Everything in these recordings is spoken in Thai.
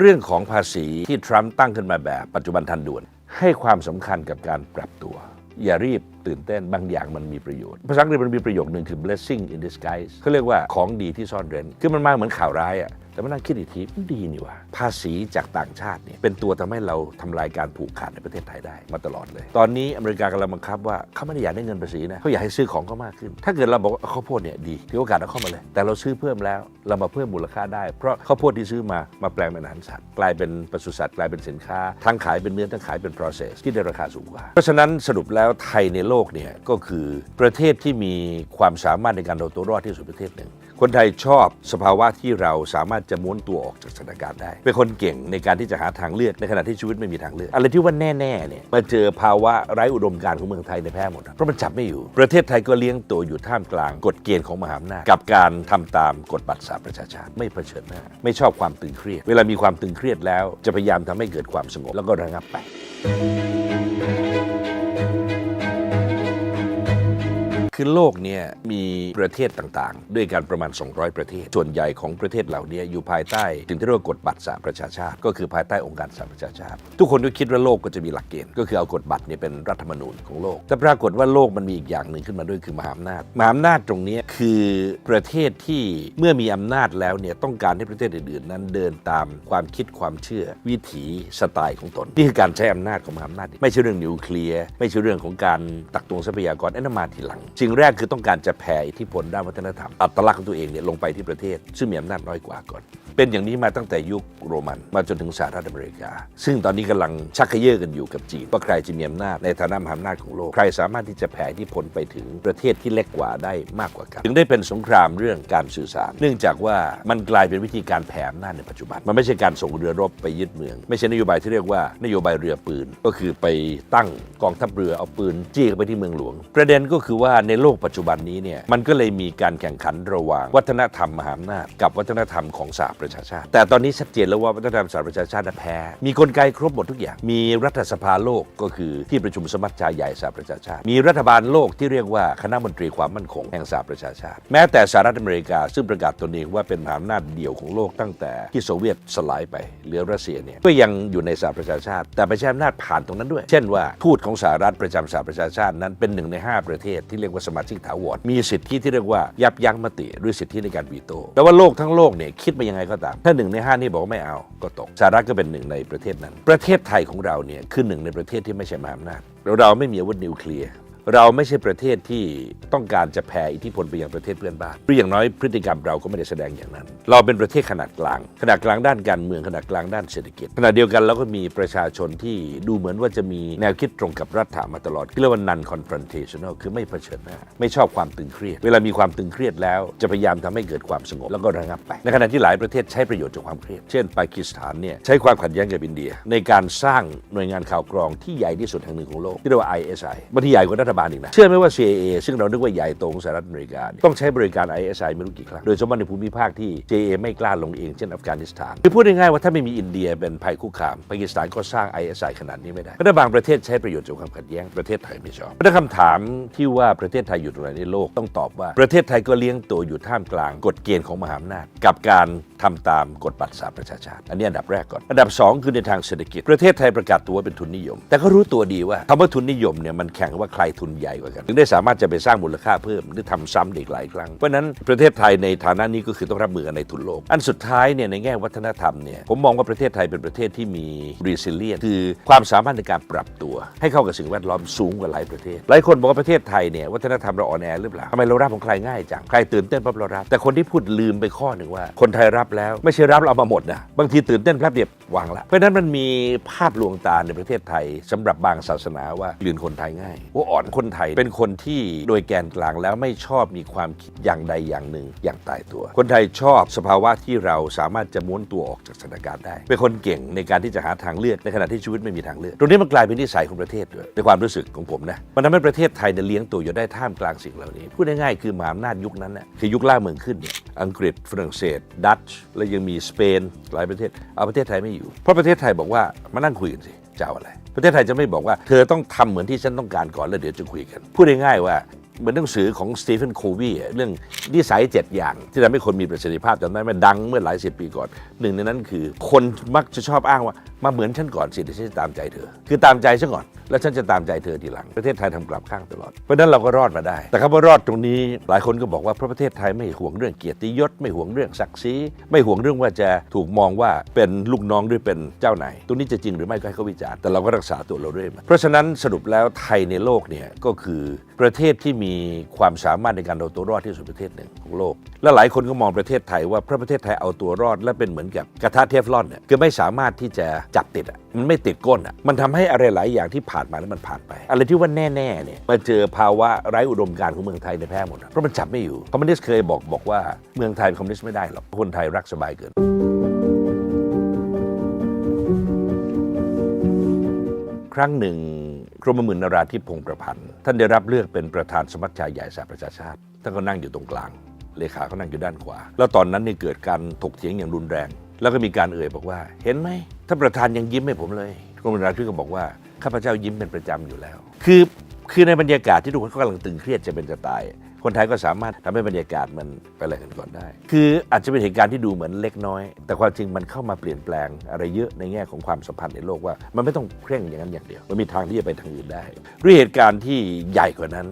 เรื่องของภาษีที่ทรัมป์ตั้งขึ้นมาแบบปัจจุบันทันด่วน ให้ความสำคัญกับการปรับตัว อย่ารีบตื่นเต้นบางอย่างมันมีประโยชน์ ภาษาอังกฤษมันมีประโยคหนึ่งคือ blessing in disguise เขาเรียกว่าของดีที่ซ่อนเร้น คือมันมาเหมือนข่าวร้ายอะ แต่มานั่งคิดอีกทีดีนี่ว่า ภาษีจากต่างชาติเนี่ยเป็นตัวทำให้เราทำลายการผูกขาดในประเทศไทยได้มาตลอดเลย ตอนนี้อเมริกากำลังบังคับว่าเขาไม่ได้อยากได้เงินภาษีนะเขาอยากให้ซื้อของเขามากขึ้น ถ้าเกิดเราบอกว่าข้าวโพดเนี่ยดีถือโอกาสเอาเข้ามาเลย แต่เราซื้อเพิ่มแล้วเรามาเพิ่มมูลค่าได้ เพราะข้าวโพดที่ซื้อมามาแปลงเป็นอาหารสัตว์กลายเป็นปศุสัตว์กลายเป็นสินค้าทั้งขายเป็นเนื้อทั้งขายเป็น process ที่ได้ราคาสูงกว่า เพราะฉะนั้นสรุปแล้วไทยในโลกเนี่ยก็คือประเทศที่มีความสามารถในการเอาตัวรอดที่สุดประเทศหนึ่ง คนไทยชอบสภาวะที่เราสามารถจะม้วนตัวออกจากสถานการณ์ได้ เป็นคนเก่งในการที่จะหาทางเลือกในขณะที่ชีวิตไม่มีทางเลือก อะไรที่ว่าแน่ๆเนี่ยมาเจอภาวะไร้อุดมการณ์ของเมืองไทยในแพ้หมด เพราะมันจับไม่อยู่ ประเทศไทยก็เลี้ยงตัวอยู่ท่ามกลางกฎเกณฑ์ของมหาอำนาจกับการทำตามกฎบัตรสาประชาชาติไม่เผชิญหน้าไม่ชอบความตึงเครียด เวลามีความตึงเครียดแล้วจะพยายามทำให้เกิดความสงบแล้วก็ระงับไป คือโลกเนี่ยมีประเทศต่างๆ ด้วยกันประมาณ 200 ประเทศ ส่วนใหญ่ของประเทศเหล่านี้อยู่ภายใต้ถึงที่เรียกว่ากฎบัตรสหประชาชาติ ก็คือภายใต้องค์การสหประชาชาติ ทุกคนก็คิดว่าโลกก็จะมีหลักเกณฑ์ก็คือเอากฎบัตรเนี่ยเป็นรัฐธรรมนูญของโลก แต่ปรากฏว่าโลกมันมีอีกอย่างหนึ่งขึ้นมาด้วยคือมหาอำนาจมหาอำนาจตรงนี้คือประเทศที่เมื่อมีอำนาจแล้วเนี่ยต้องการให้ประเทศอื่นๆ นั้นเดินตามความคิดความเชื่อ วิถีสไตล์ของตนนี่คือการใช้อำนาจของมหาอำนาจไม่ใช่เรื่องนิวเคลียร์ไม่ใช่เรื่องของการตักตวงทรัพยากรอ้นั่นมาทีหลังสิ่งแรกคือต้องการจะแผ่อิทธิพลด้านวัฒนธรรม อัตลักษณ์ของตัวเองเนี่ยลงไปที่ประเทศ ซึ่งมีอำนาจน้อยกว่าก่อน เป็นอย่างนี้มาตั้งแต่ยุคโรมัน มาจนถึงสหรัฐอเมริกา ซึ่งตอนนี้กำลังชักเขยื้อกันอยู่กับจีน ว่าใครจะมีอำนาจในฐานะมหาอำนาจของโลก ใครสามารถที่จะแผ่ทธิพลไปถึงประเทศที่เล็กกว่าได้มากกว่ากัน ถึงได้เป็นสงครามเรื่องการสื่อสาร เนื่องจากว่ามันกลายเป็นวิธีการแผ่อำนาจในปัจจุบัน มันไม่ใช่การส่งเรือรบไปยึดเมือง ไม่ใช่นโยบายที่เรียกว่านโยบายเรือปืน ก็คือไปตั้งกองทัพเรือเอาปืนจี้ไปที่เมืองหลวง ประเด็นก็คือว่าในโลกปัจจุบันนี้เนี่ยมันก็เลยมีการแข่งขันระหว่างวัฒนธรรมมหาอำนาจกับวัฒนธรรมของสหประชาชาติ แต่ตอนนี้ชัดเจนแล้วว่าวัฒนธรรมสหประชาชาติแพ้ มีกลไกครบหมดทุกอย่าง มีรัฐสภาโลกก็คือที่ประชุมสมัชชาใหญ่สหประชาชาติ มีรัฐบาลโลกที่เรียกว่าคณะมนตรีความมั่นคงแห่งสหประชาชาติ แม้แต่สหรัฐอเมริกาซึ่งประกาศตนเองว่าเป็นมหาอำนาจเดี่ยวของโลกตั้งแต่ที่โซเวียตสลายไปเหลือรัสเซียเนี่ยก็ยังอยู่ในสหประชาชาติ แต่ไปใช้อำนาจผ่านตรงนั้นด้วย เช่นว่าทูตของสหรัฐประจำสหประชาชาตินั้นเป็นหนึ่งในห้าประเทศที่เรียกว่าสมาชิกถาวรมีสิทธิที่เรียกว่ายับยั้งมติด้วยสิทธิในการวีโต้แต่ว่าโลกทั้งโลกเนี่ยคิดมายังไงก็ตาม ถ้าหนึ่งในห้านี่บอกว่าไม่เอาก็ตกสหรัฐก็เป็นหนึ่งในประเทศนั้น ประเทศไทยของเราเนี่ยคือหนึ่งในประเทศที่ไม่ใช่มหาอำนาจเราไม่มีอาวุธนิวเคลียร์ เราไม่ใช่ประเทศที่ต้องการจะแผ่อิทธิพลไปยังประเทศเพื่อนบ้านหรืออย่างน้อยพฤติกรรมเราก็ไม่ได้แสดงอย่างนั้น เราเป็นประเทศขนาดกลาง ขนาดกลางด้านการเมืองขนาดกลางด้านเศรษฐกิจขณะเดียวกันเราก็มีประชาชนที่ดูเหมือนว่าจะมีแนวคิดตรงกับรัฐามาตลอดเรียกว่า non confrontational คือไม่เผชิญหน้า ไม่ชอบความตึงเครียด เวลามีความตึงเครียดแล้ว จะพยายามทำให้เกิดความสงบแล้วก็ระงับไป ในขณะที่หลายประเทศใช้ประโยชน์จากความเครียด เช่นปากีสถานเนี่ยใช้ความขัดแย้งกับอินเดีย ในการสร้างหน่วยงานข่าวกรองที่ใหญ่ที่สุดแห่งหนึ่งของโลกที่เรียกว่า ISI บางทีใหญ่กว่ารัฐบาลอีกนะ เชื่อไหมว่า CIA ซึ่งเรานึกว่าใหญ่โตของสหรัฐอเมริกา ต้องใช้บริการ ISI ไม่รู้กี่ครั้ง โดยเฉพาะในภูมิภาคที่ CIA ไม่กล้าลงเองเช่นอัฟกานิสถาน คือพูดง่ายๆว่าถ้าไม่มีอินเดียเป็นภัยคุกคามปากีสถานก็สร้าง ISI ขนาดนี้ไม่ได้เพราะบางประเทศใช้ประโยชน์จากความขัดแย้งประเทศไทยไม่ชอบเพราะคำถามที่ว่าประเทศไทยอยู่ตรงไหนในโลกต้องตอบว่าประเทศไทยก็เลี้ยงตัวอยู่ท่ามกลางกฎเกณฑ์ของมหาอำนาจกับการทำตามกฎบัตรสหประชาชาติ อันนี้อันดับแรกก่อน อันดับ 2 คือในทางเศรษฐกิจ ประเทศไทยประกาศตัวว่าเป็นทุนนิยม แต่ก็รู้ตัวดีว่าคำว่าทุนนิยมเนี่ยมันแข่งว่าใครทุนใหญ่กว่ากันถึงได้สามารถจะไปสร้างมูลค่าเพิ่มหรือทำซ้ำอีกหลายครั้ง เพราะนั้นประเทศไทยในฐานะนี้ก็คือต้องรับมือกันในทุนโลก อันสุดท้ายเนี่ยในแง่วัฒนธรรมเนี่ยผมมองว่าประเทศไทยเป็นประเทศที่มี resilient คือความสามารถในการปรับตัว ให้เข้ากับสิ่งแวดล้อมสูงกว่าหลายประเทศ หลายคนบอกว่าประเทศไทยเนี่ยวัฒนธรรมเราอ่อนแอหรือเปล่าทำไมเรารับของใครง่ายจังใครตื่นเต้นปั๊บเรารับ แต่คนที่พูดลืมไปข้อหนึ่งว่า คนไทยรับแล้วไม่ใช่รับเอามาหมดนะบางทีตื่นเต้นแป๊บเดียววางละเพราะนั้นมันมีภาพลวงตาในประเทศไทยสำหรับบางศาสนาว่าลืนคนไทยง่ายว่าอ่อนคนไทยเป็นคนที่โดยแกนกลางแล้วไม่ชอบมีความคิดอย่างใดอย่างหนึ่งอย่างตายตัว คนไทยชอบสภาวะที่เราสามารถจะม้วนตัวออกจากสถานการณ์ได้ เป็นคนเก่งในการที่จะหาทางเลือกในขณะที่ชีวิตไม่มีทางเลือก ตรงนี้มันกลายเป็นนิสัยของประเทศด้วยในความรู้สึกของผมนะมันทำให้ประเทศไทยเลี้ยงตัวอยู่ได้ท่ามกลางสิ่งเหล่านี้พูดง่ายๆคือมหาอำนาจยุคนั้นน่ะคือยุคล่าเมืองขึ้นเนี่ยอังกฤษฝรั่งเศส ดัตช์และยังมีสเปนหลายประเทศเอาประเทศไทยไม่อยู่ เพราะประเทศไทยบอกว่ามานั่งคุยกันสิจะเอาอะไร ประเทศไทยจะไม่บอกว่าเธอต้องทำเหมือนที่ฉันต้องการก่อนแล้วเดี๋ยวจะคุยกัน พูดง่ายๆว่าเหมือนหนังสือของสตีเฟนโควีเรื่องนิสัย7อย่าง ที่ทำให้คนมีประสิทธิภาพจำได้ไหมดังเมื่อหลายสิบปีก่อน หนึ่งในนั้นคือ คนมักจะชอบอ้างว่า มาเหมือนฉันก่อนสิเดี๋ยวฉันจะตามใจเธอ คือตามใจฉันก่อน แล้วฉันจะตามใจเธอทีหลัง ประเทศไทยทำกลับข้างตลอด เพราะนั้นเราก็รอดมาได้ แต่คำว่ารอดตรงนี้ หลายคนก็บอกว่าเพราะประเทศไทยไม่ห่วงเรื่องเกียรติยศ ไม่ห่วงเรื่องศักดิ์ศรีไม่ห่วงเรื่องว่าจะถูกมองว่าเป็นลูกน้องหรือเป็นเจ้านายตรงนี้จะจริงหรือไม่ก็ให้เขาวิจารณ์แต่เราก็รักษาตัวเราเรื่อยมาเพราะฉะนั้นสรุปแล้วไทยในโลกเนี่ยก็คือประเทศที่มีความสามารถในการเอาตัวรอดที่สุดประเทศหนึ่งของโลก และหลายคนก็มองประเทศไทยว่าเพราะประเทศไทยเอาตัวรอดและเป็นเหมือนกับกระทะเทฟลอนเนี่ยคือไม่สามารถที่จะจับติดอะมันไม่ติดก้นอะมันทำให้อะไรหลายอย่างที่ผ่านมาแล้วมันผ่านไป อะไรที่ว่าแน่ๆเนี่ยมาเจอภาวะไร้อุดมการณ์ของเมืองไทยในแพ้หมดเพราะมันจับไม่อยู่คอมมิวนิสต์เคยบอกบอกว่าเมืองไทยเป็นคอมมิวนิสต์ไม่ได้หรอกคนไทยรักสบายเกินครั้งหนึ่งกรมหมื่นนราธิพงศ์ประพันธ์ท่านได้รับเลือกเป็นประธานสมัชชาใหญ่สหประชาชาติท่านก็นั่งอยู่ตรงกลาง เลขาเขานั่งอยู่ด้านขวา แล้วตอนนั้นนี่เกิดการถกเถียงอย่างรุนแรง แล้วก็มีการเอ่ยบอกว่า เห็นไหมท่านประธานยังยิ้มให้ผมเลยกรมหมื่นนราธิปก็บอกว่าข้าพเจ้ายิ้มเป็นประจำอยู่แล้ว คือคือในบรรยากาศที่ทุกคนกำลังตึงเครียดจะเป็นจะตาย คนไทยก็สามารถทำให้บรรยากาศมันไปอะไรกันก่อนได้ คืออาจจะเป็นเหตุการณ์ที่ดูเหมือนเล็กน้อย แต่ความจริงมันเข้ามาเปลี่ยนแปลงอะไรเยอะในแง่ของความสัมพันธ์ในโลกว่า มันไม่ต้องเคร่งอย่างนั้นอย่างเดียว มันมีทางที่จะไปทางอื่นได้ด้วยเหตุการณ์ที่ใหญ่กว่านั้น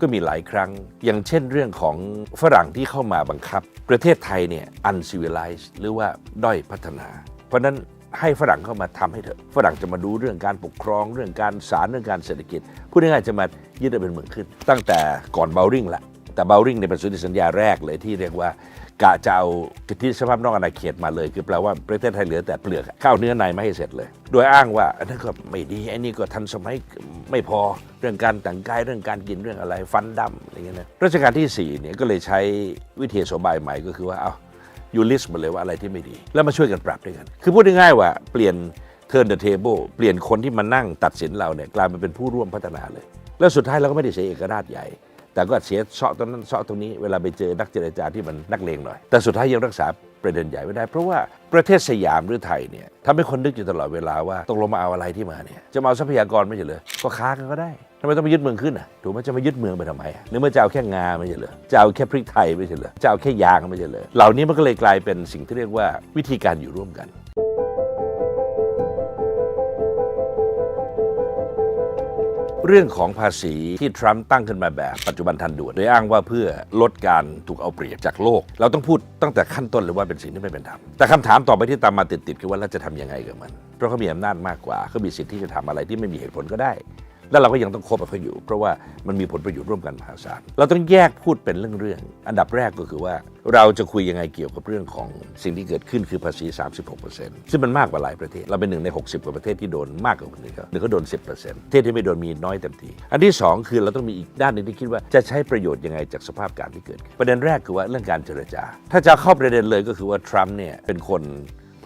ก็มีหลายครั้ง อย่างเช่นเรื่องของฝรั่งที่เข้ามาบังคับ ประเทศไทยเนี่ย uncivilized หรือว่าด้อยพัฒนา เพราะนั้นให้ฝรั่งเข้ามาทำให้เถอะ ฝรั่งจะมาดูเรื่องการปกครอง เรื่องการศาลเรื่องการเศรษฐกิจ พูดง่ายๆจะมายึดเป็นเมืองขึ้น ตั้งแต่ก่อนเบลริงละแต่เบลริงในยเป็นสนธิสัญญาแรกเลยที่เรียกว่า กะจะเอาสิทธิสภาพนอกอาณาเขตมาเลย คือแปลว่าประเทศไทยเหลือแต่เปลือกข้าวเนื้อในไม่ให้เสร็จเลย โดยอ้างว่าอันนั้นก็ไม่ดีอ้นี่ก็ทันสมัยไม่พอเรื่องการแต่งกายเรื่องการกินเรื่องอะไรฟันดำอะไรเงี้ยนะรัชกาลที่สี่เนี่ยก็เลยใช้วิธีสบายใหม่ก็คือว่าเอายูลิสต์มาเลยว่าอะไรที่ไม่ดี แล้วมาช่วยกันปรับด้วยกัน คือพูดง่ายๆว่าเปลี่ยน turn the table เปลี่ยนคนที่มานั่งตัดสินเราเนี่ยกลายมาเป็นผู้ร่วมพัฒนาเลย แล้วสุดท้ายเราก็ไม่ได้เสียเอกราชใหญ่ แต่ก็เสียเซาะตรงนั้นเซาะตรงนี้เวลาไปเจอนักเจรจาที่มันนักเลงหน่อย แต่สุดท้ายยังรักษาประเด็นใหญ่ไว้ได้ เพราะว่าประเทศสยามหรือไทยเนี่ยทำให้คนนึกอยู่ตลอดเวลาว่าตกลงมาเอาอะไรที่มาเนี่ยจะมาเอาทรัพยากรไม่ใช่เหรอก็ค้ากันก็ได้ทำไมต้องมายึดเมืองขึ้นอะถูกไหมจะมายึดเมืองไปทำไมหรือว่าจะเอาแค่งาไม่ใช่เหรอจะเอาแค่พริกไทยไม่ใช่เหรอจะเอาแค่ยางไม่ใช่เหรอเหล่านี้มันก็เลยกลายเป็นสิ่งที่เรียกว่าวิธีการอยู่ร่วมกัน เรื่องของภาษีที่ทรัมป์ตั้งขึ้นมาแบบปัจจุบันทันด่วนโดยอ้างว่าเพื่อลดการถูกเอาเปรียบจากโลก เราต้องพูดตั้งแต่ขั้นต้นเลยว่าเป็นสิ่งที่ไม่เป็นธรรมแต่คำถามต่อไปที่ตามมาติดๆคือว่าเราจะทำยังไงกับมัน เพราะเขามีอำนาจมากกว่าเขามีสิทธิ์ที่จะทำอะไรที่ไม่มีเหตุผลก็ได้ แล้วเราก็ยังต้องคบกับเขาอยู่ เพราะว่ามันมีผลประโยชน์ร่วมกันมหาศาลเราต้องแยกพูดเป็นเรื่องๆอันดับแรกก็คือว่า เราจะคุยยังไงเกี่ยวกับเรื่องของสิ่งที่เกิดขึ้นคือภาษี 36%ซึ่งมันมากกว่าหลายประเทศ เราเป็นหนึ่งใน 60 กว่าประเทศที่โดนมากกว่าคนอื่นเขาหนึ่งเขาโดน 10%ประเทศที่ไม่โดนมีน้อยเต็มทีอันที่สองคือเราต้องมีอีกด้านหนึงที่คิดว่าจะใช้ประโยชน์ยังไงจากสภาพการที่เกิดขึ้นประเด็นแรกคือว่าเรื่องการเจรจา ถ้าจะเข้าประเด็นเลยก็คือว่าทรัมป์เนี่ยเป็นคน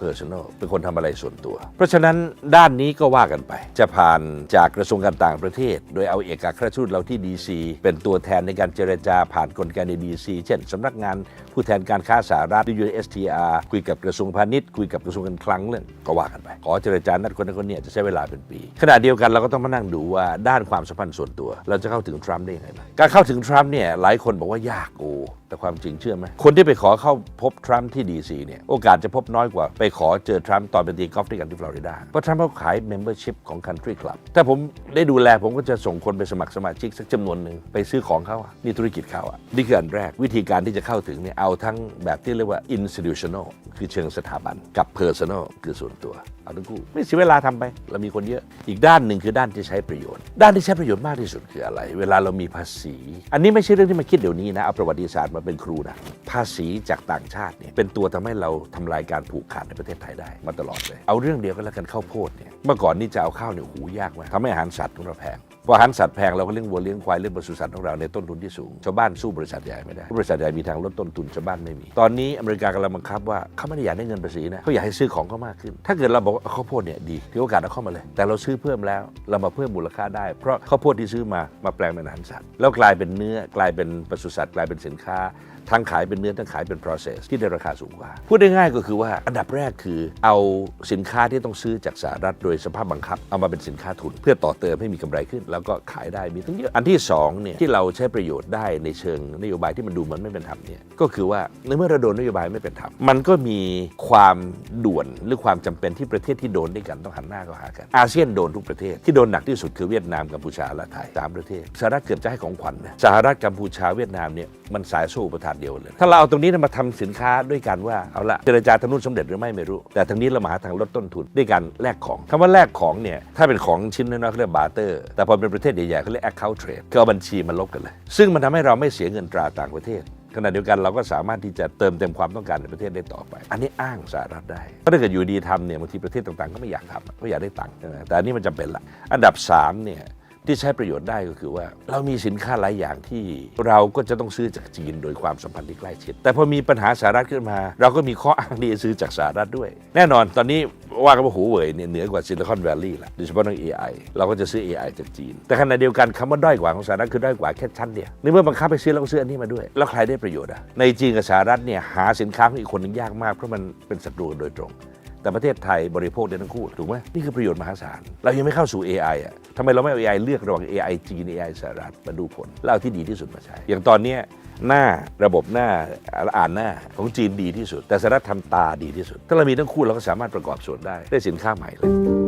personal เป็นคนทำอะไรส่วนตัว เพราะฉะนั้นด้านนี้ก็ว่ากันไป จะผ่านจากกระทรวงการต่างประเทศ โดยเอาเอกอัครราชทูตเราที่ดีซีเป็นตัวแทนในการเจรจาผ่านกลไกในดีซีเช่นสำนักงานผู้แทนการค้าสหรัฐหรือ USTR คุยกับกระทรวงพาณิชย์คุยกับกระทรวงการคลังเรื่องก็ว่ากันไป ขอเจรจานัดคนนั้นคนนี้จะใช้เวลาเป็นปีขณะเดียวกันเราก็ต้องมานั่งดูว่าด้านความสัมพันธ์ส่วนตัว เราจะเข้าถึงทรัมป์ได้ยังไงบ้างการเข้าถึงทรัมป์เนี่ยหลายคนบอกว่ายากโอ้ แต่ความจริงเชื่อไหมคนที่ไปขอเข้าพบทรัมป์ที่ดีซีเนี่ยโอกาสจะพบน้อยกว่าไปขอเจอทรัมป์ตอนไปตีกอล์ฟด้วยกันที่ฟลอริดาเพราะทรัมป์เขาขาย membership ของ country club ถ้าผมได้ดูแลผมก็จะส่งคนไปสมัครสมาชิกสักจำนวนหนึ่งไปซื้อของเขาอะนี่ธุรกิจเขาอะนี่คืออันแรกวิธีการที่จะเข้าถึงเนี่ยเอาทั้งแบบที่เรียกว่า institutional คือเชิงสถาบันกับ personal คือส่วนตัวเอาทั้งคู่ไม่เสียเวลาทำไป เรามีคนเยอะ อีกด้านหนึ่งคือด้านที่ใช้ประโยชน์ ด้านที่ใช้ประโยชน์มากที่สุดคืออะไร เวลาเรามีภาษี อันนี้ไม่ใช่เรื่องที่มาคิดเดี๋ยวนี้นะเอาประวัติศาสตร์มาเป็นครูนะภาษีจากต่างชาติเนี่ยเป็นตัวทำให้เราทำลายการผูกขาดในประเทศไทยได้มาตลอดเลย เอาเรื่องเดียวก็แล้วกันข้าวโพดเนี่ยเมื่อก่อนนี่จะเอาข้าวเนี่ยหูยากมากทำให้อาหารสัตว์ของเราแพง พออาหารสัตว์แพงเราก็เลี้ยงวัวเลี้ยงควายเลี้ยงปศุสัตว์ของเราในต้นทุนที่สูงชาวบ้านสู้บริษัทใหญ่ไม่ได้บริษัทใหญ่มีทางลดต้นทุนชาวบ้านไม่มี ตอนนี้อเมริกากำลังบังคับว่าเขาไม่ได้อยากได้เงินภาษีนะเขาอยากให้ซื้อของเขามากขึ้น ถ้าเกิดเราบอกว่าข้าวโพดเนี่ยดีถือโอกาสเอาเข้ามาเลย แต่เราซื้อเพิ่มแล้วเรามาเพิ่มมูลค่าได้ เพราะข้าวโพดที่ซื้อมามาแปลงเป็นอาหารสัตว์แล้วกลายเป็นเนื้อกลายเป็นปศุสัตว์กลายเป็นสินค้าทั้งขายเป็นเนื้อทั้งขายเป็น process ที่ได้ราคาสูงกว่า พูดได้ง่ายก็คือว่าอันดับแรกคือเอาสินค้าที่ต้องซื้อจากสหรัฐโดยสภาพบังคับ เอามาเป็นสินค้าทุน เพื่อต่อเติมให้มีกำไรขึ้น แล้วก็ขายได้มีตั้งเยอะ อันที่สองเนี่ยที่เราใช้ประโยชน์ได้ในเชิงนโยบายที่มันดูเหมือนไม่เป็นธรรมเนี่ยก็คือว่าในเมื่อเราโดนนโยบายไม่เป็นธรรมมันก็มีความด่วนหรือความจำเป็นที่ประเทศที่โดนด้วยกันต้องหันหน้าเข้าหากันอาเซียนโดนทุกประเทศที่โดนหนักที่สุดคือเวียดนามกัมพูชาและไทยสามประเทศสหรัฐเกือบจะให้ของขวัญนะสหรัฐกัมพูชาเวียดนามเนี่ยมันสายสู้ประทานเดียวเลย ถ้าเราเอาตรงนี้มาทำสินค้าด้วยกันว่าเอาละเจรจาทางนู้นสำเร็จหรือไม่ไม่รู้ แต่ทางนี้เรามาหาทางลดต้นทุนด้วยการแลกของคำว่าแลกของเนี่ยถ้าเป็นของชิ้นน้อยๆเขาเรียกบาร์เตอร์ แต่พอเป็นประเทศใหญ่ๆเขาเรียก account trade คือเอาบัญชีมาลบกันเลย ซึ่งมันทำให้เราไม่เสียเงินตราต่างประเทศขณะเดียวกันเราก็สามารถที่จะเติมเต็มความต้องการในประเทศได้ต่อไป อันนี้อ้างสหรัฐได้เพราะถ้าเกิดอยู่ดีทำเนี่ยบางทีประเทศต่างๆ ก็ไม่อยากทำก็อยากได้ตังค์ใช่ไหมแต่อันนี้มันจำเป็นละอันดับสามเนี่ย ที่ใช้ประโยชน์ได้ก็คือว่า เรามีสินค้าหลายอย่างที่เราก็จะต้องซื้อจากจีนโดยความสัมพันธ์ที่ใกล้ชิด แต่พอมีปัญหาสหรัฐขึ้นมา เราก็มีข้ออ้างที่จะซื้อจากสหรัฐด้วย แน่นอนตอนนี้ว่ากันว่าหูเหวยเนี่ยเหนือกว่าซิลิคอนแวลลีย์ละโดยเฉพาะเรื่อง AI เราก็จะซื้อ AI จากจีน แต่ขณะเดียวกันคำว่าด้อยกว่าของสหรัฐคือด้อยกว่าแค่ชั้นเดียวในเมื่อบังคับให้ซื้อเราก็ซื้ออันนี้มาด้วย แล้วใครได้ประโยชน์อะในจีนกับสหรัฐเนี่ยหาสินค้าของอีกคนหนึงยากมากเพราะมันเป็นศัตรูกันโดยตรง แต่ประเทศไทยบริโภคได้ทั้งคู่ถูกไหมนี่คือประโยชน์มหาศาล เรายังไม่เข้าสู่ AI อะทำไมเราไม่เอา AI เลือกระหว่าง AI จีน AI สหรัฐมาดูผลแล้วเอาที่ดีที่สุดมาใช้ อย่างตอนนี้หน้าระบบหน้าอ่านหน้าของจีนดีที่สุด แต่สหรัฐทำตาดีที่สุด ถ้าเรามีทั้งคู่เราก็สามารถประกอบส่วนได้ได้สินค้าใหม่เลย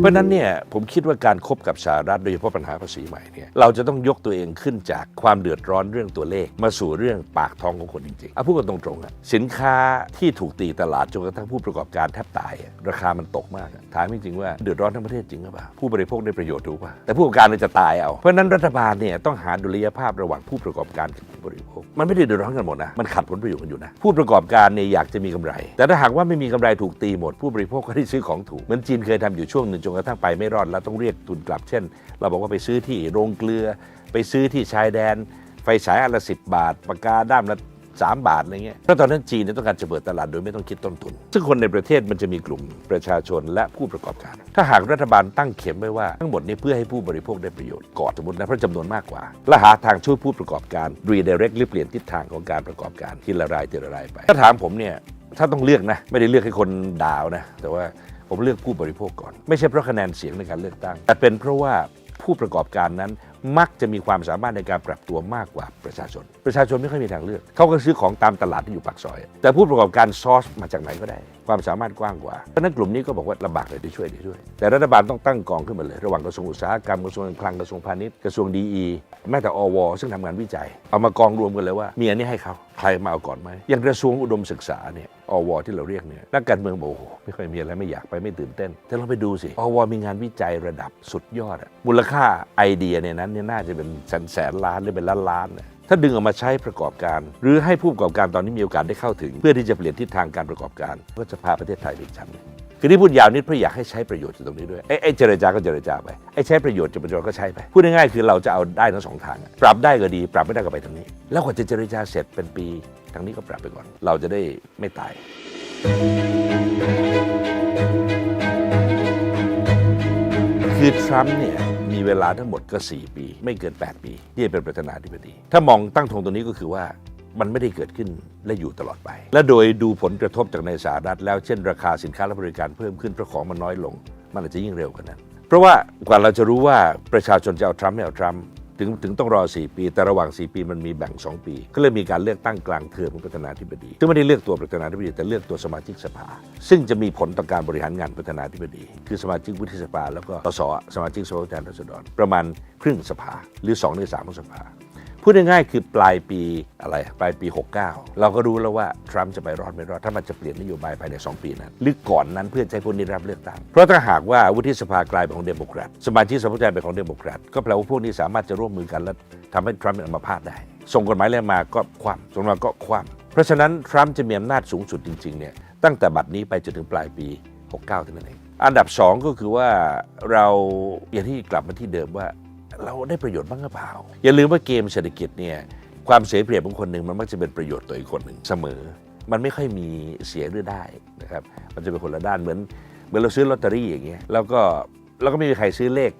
เพราะนั้นเนี่ยผมคิดว่าการคบกับสหรัฐโดยเฉพาะปัญหาภาษีใหม่เนี่ยเราจะต้องยกตัวเองขึ้นจากความเดือดร้อนเรื่องตัวเลข มาสู่เรื่องปากท้องของคนจริงๆเอาพูดกันตรงๆอะสินค้าที่ถูกตีตลาดจนกระทั่งผู้ประกอบการแทบตาย ราคามันตกมากถามจริงๆว่าเดือดร้อนทั้งประเทศจริงหรือเปล่าผู้บริโภคได้ประโยชน์ถูกป่ะแต่ผู้ประกอบการเนี่ยจะตายเอาเพราะนั้นรัฐบาลเนี่ยต้องหาดุลยภาพระหว่างผู้ประกอบการกับผู้บริโภคมันไม่ได้เดือดร้อนกันหมดนะมันขัดผลประโยชน์กันอยู่นะผู้ประกอบการเนี่ยอยากจะมีกำไร แต่ถ้าหากว่าไม่มีกำไรถูกตีหมดผู้บริโภคก็ได้ซื้อของถูกเหมือนจีนเคยทำอยู่ช่วงหนึ่งนกระทั่งไปไม่รอดแล้วต้องเรียกทุนกลับ เช่น เราบอกว่าไปซื้อที่โรงเกลือ ไปซื้อที่ชายแดน ไฟฉายอันละสิบบาท ปากกาด้ามละสามบาทอะไรเงี้ยเพราะตอนนั้นจีนเนี่ยต้องการจะเปิดตลาดโดยไม่ต้องคิดต้นทุน ซึ่งคนในประเทศมันจะมีกลุ่มประชาชนและผู้ประกอบการ ถ้าหากรัฐบาลตั้งเข็มไว้ว่า ทั้งหมดนี้เพื่อให้ผู้บริโภคได้ประโยชน์ก่อนสมมตินะเพราะจำนวนมากกว่า และหาทางช่วยผู้ประกอบการ redirect หรือเปลี่ยนทิศทางของการประกอบการทีละรายทีละรายไป ถ้าถามผมเนี่ยถ้าต้องเลือกนะ ไม่ได้เลือกให้คนดาวนะ แต่ว่า ผมเลือกผู้บริโภคก่อน ไม่ใช่เพราะคะแนนเสียงในการเลือกตั้ง แต่เป็นเพราะว่าผู้ประกอบการนั้น มักจะมีความสามารถในการปรับตัวมากกว่าประชาชน ประชาชนไม่ค่อยมีทางเลือก เขาก็ซื้อของตามตลาดที่อยู่ปากซอย แต่ผู้ประกอบการซอร์สมาจากไหนก็ได้ ความสามารถกว้างกว่า เพราะนั้นกลุ่มนี้ก็บอกว่าลำบากเลยได้ช่วยได้ช่วย แต่รัฐบาลต้องตั้งกองขึ้นมาเลย ระหว่างกระทรวงอุตสาหกรรมกระทรวงคลังกระทรวงพาณิชย์กระทรวงดีแม้แต่อว ซึ่งทำงานวิจัย เอามากองรวมกันเลยว่ามีอันนี้ให้เขาใครมาเอาก่อนไหมอย่างกระทรวงอุดมศึกษาเนี่ยอว ที่เราเรียกเนี่ยนักการเมืองบอกโอ้โหไม่ค่อยมีอะไรไม่อยากไปไม่ตื่นเต้นแต่เราไปดูสิอว มีงานวิจัยระดับสุดยอดอะมูลค่าไอเดียในนั้นเนี่ยน่าจะเป็นแสนแสนล้านหรือเป็นล้านล้านนะถ้าดึงออกมาใช้ประกอบการ หรือให้ผู้ประกอบการตอนนี้มีโอกาสได้เข้าถึง เพื่อที่จะเปลี่ยนทิศทางการประกอบการ ก็จะพาประเทศไทยไปอีกชั้นหนึ่งคือที่พูดยาวนิดเพื่ออยากให้ใช้ประโยชน์จากตรงนี้ด้วย ไอ้เจรจาก็เจรจาไป ไอ้ใช้ประโยชน์จากประโยชน์ก็ใช้ไป พูดง่ายๆคือเราจะเอาได้ทั้งสองทาง ปรับได้ก็ดี ปรับไม่ได้ก็ไปทางนี้ แล้วกว่าจะเจรจาเสร็จเป็นปี ทางนี้ก็ปรับไปก่อน เราจะได้ไม่ตาย คือทรัมป์เนี่ย มีเวลาทั้งหมดก็ 4 ปี ไม่เกิน 8 ปี ที่จะเป็นประธานาธิบดี ถ้ามองตั้งธงตรงนี้ก็คือว่ามันไม่ได้เกิดขึ้นและอยู่ตลอดไป และโดยดูผลกระทบจากในสหรัฐแล้วเช่นราคาสินค้าและบริการเพิ่มขึ้นเพราะของมันน้อยลง มันอาจจะยิ่งเร็วกว่านั้น เพราะว่ากว่าเราจะรู้ว่าประชาชนจะเอาทรัมป์ไม่เอาทรัมป์ ถึงถึงต้องรอ 4 ปี แต่ระหว่าง 4 ปีมันมีแบ่ง 2 ปี ก็เลยมีการเลือกตั้งกลางเทอมของประธานาธิบดีซึ่งไม่ได้เลือกตัวประธานาธิบดีแต่เลือกตัวสมาชิกสภา ซึ่งจะมีผลต่อการบริหารงานประธานาธิบดี คือสมาชิกวุฒิสภาแล้วก็สสสมาชิกสภาผู้แทนราษฎรประมาณครึ่งสภาหรือ2ใน3ของสภา พูดง่ายๆคือปลายปีอะไรปลายปี 69 เราก็รู้แล้วว่าทรัมป์จะไปรอดไม่รอด ถ้ามันจะเปลี่ยนนโยบายภายใน 2 ปีนั้น หรือก่อนนั้นเพื่อให้พวกนี้รับเลือกตั้ง เพราะถ้าหากว่าวุฒิสภากลายเป็นของเดโมแครตสมาชิกสภาผู้แทนเป็นของเดโมแครตก็แปลว่าพวกนี้สามารถจะร่วมมือกันและทำให้ทรัมป์เป็นอัมพาตได้ ส่งกฎหมายอะไรมาก็คว่ำส่งมาก็คว่ำเพราะฉะนั้นทรัมป์จะมีอำนาจสูงสุดจริงๆเนี่ยตั้งแต่บัดนี้ไปจนถึงปลายปี 69เท่านั้นเองอันดับสองก็คือว่าเราอย่างที่กลับมาที่เดิมว่า เราได้ประโยชน์บ้างหรือเปล่า อย่าลืมว่าเกมเศรษฐกิจเนี่ยความเสียเปรียบของคนหนึ่งมันมักจะเป็นประโยชน์ต่ออีกคนหนึ่งเสมอ มันไม่ค่อยมีเสียหรือได้นะครับมันจะเป็นคนละด้านเหมือนเหมือนเราซื้อลอตเตอรี่อย่างเงี้ยแล้วก็เราก็ไม่มีใครซื้อเลข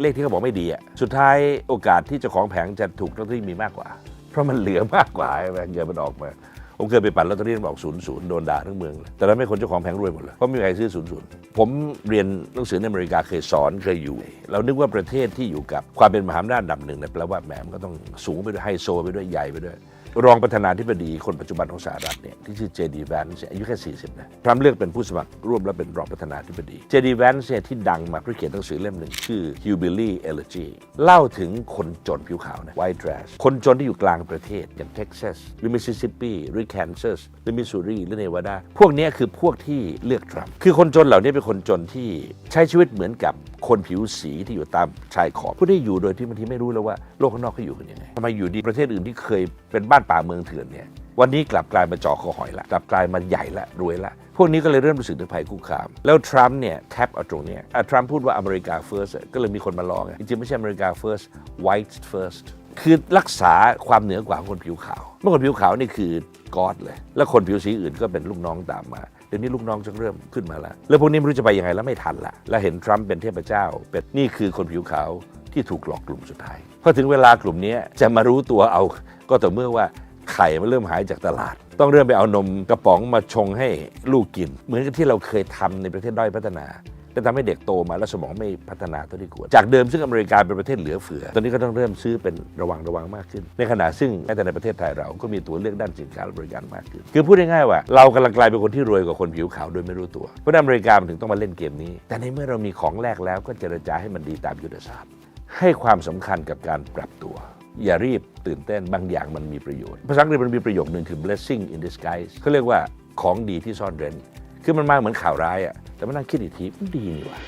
เลขที่เขาบอกไม่ดีอะสุดท้ายโอกาสที่เจ้าของแผงจะถูกลอตเตอรี่มีมากกว่า เพราะมันเหลือมากกว่าเงินมันออกมา ผมเคยไปปั่นลอตเตอรี่บอกศูนย์ศูนย์โดนด่าทั้งเมืองเลยแต่แล้วไม่คนเจ้าของแผงรวยหมดเลยเพราะไม่มีใครซื้อศูนย์ศูนย์ผมเรียนหนังสือในอเมริกาเคยสอนเคยอยู่ เรานึกว่าประเทศที่อยู่กับความเป็นมหาอำนาจดับหนึ่งเนี่ยแปลว่าแหมมันก็ต้องสูงไปด้วยไฮโซไปด้วยใหญ่ไปด้วย รองประธานาธิบดีคนปัจจุบันของสหรัฐเนี่ยที่ชื่อเจดีแวนส์อายุแค่ 40นะทรัมป์เลือกเป็นผู้สมัครร่วมแล้วเป็นรองประธานาธิบดีเจดีแวนส์เนี่ยที่ดังมาเพราะเขียนหนังสือเล่มหนึ่งชื่อ Hillbilly Elegy เล่าถึงคนจนผิวขาวนะ White Trash คนจนที่อยู่กลางประเทศอย่างเท็กซัสหรือมิสซิสซิปปีหรือแคนซัสหรือมิสซูรีหรือเนวาดาพวกนี้คือพวกที่เลือกทรัมป์คือคนจนเหล่านี้เป็นคนจนที่ใช้ชีวิตเหมือนกับคนผิวสีที่อยู่ตามชายขอบผู้ที่อยู่โดยที่บางทีไม่รู้เลยว่าโลกข้างนอกเขาอยู่กันยังไงทำไมอยู่ดีประเทศอื่นที่เคยเป็นบ้านป่าเมืองเถื่อนเนี่ยวันนี้กลับกลายมาเจาะคอหอยละกลับกลายมาใหญ่ละรวยละพวกนี้ก็เลยเริ่มรู้สึกถึงภัยคุกคาม แล้วทรัมป์เนี่ยแทบเอาตรงเนี้ยทรัมป์พูดว่าอเมริกา first อะก็เลยมีคนมาลองอะจริงๆไม่ใช่อเมริกา first white first คือรักษาความเหนือกว่าคนผิวขาว เมื่อคนผิวขาวนี่คือกอดเลย แล้วคนผิวสีอื่นก็เป็นลูกน้องตามมาเดี๋ยวนี้ลูกน้องจะเริ่มขึ้นมาแล้วแล้วพวกนี้ไม่รู้จะไปยังไงแล้วไม่ทันละแล้วเห็นทรัมป์เป็นเทพเจ้า เป็นนี่คือคนผิวขาวที่ถูกหลอกกลุ่มสุดท้ายพอถึงเวลากลุ่มนี้จะมารู้ตัวเอา ก็ต่อเมื่อว่าไข่มันเริ่มหายจากตลาด ต้องเริ่มไปเอานมกระป๋องมาชงให้ลูกกิน เหมือนกับที่เราเคยทำในประเทศด้อยพัฒนาแต่ทำให้เด็กโตมาแล้วสมองไม่พัฒนาเท่าที่ควร จากเดิมซึ่งอเมริกาเป็นประเทศเหลือเฟือ ตอนนี้ก็ต้องเริ่มซื้อเป็นระวังระวังมากขึ้น ในขณะซึ่งแม้แต่ในประเทศไทยเราก็มีตัวเลือกด้านสินค้าและบริการมากขึ้น คือพูดง่ายๆว่าเรากำลังกลายเป็นคนที่รวยกว่าคนผิวขาวโดยไม่รู้ตัว เพราะฉะนั้นอเมริกามันถึงต้องมาเล่นเกมนี้ แต่ในเมื่อเรามีของแลกแล้วก็เจรจาให้มันดีตามยุทธศาสตร์ ให้ความสำคัญกับการปรับตัว อย่ารีบตื่นเต้นบางอย่างมันมีประโยชน์ ภาษาอังกฤษมันมีประโยคหนึ่งคือ blessing in disguise เขาเรียกว่าของดีที่ซ่อนเร้น คือมันมาเหมือนข่าวร้ายอะแต่มานั่งคิดอีกทีมันดีนี่ว่า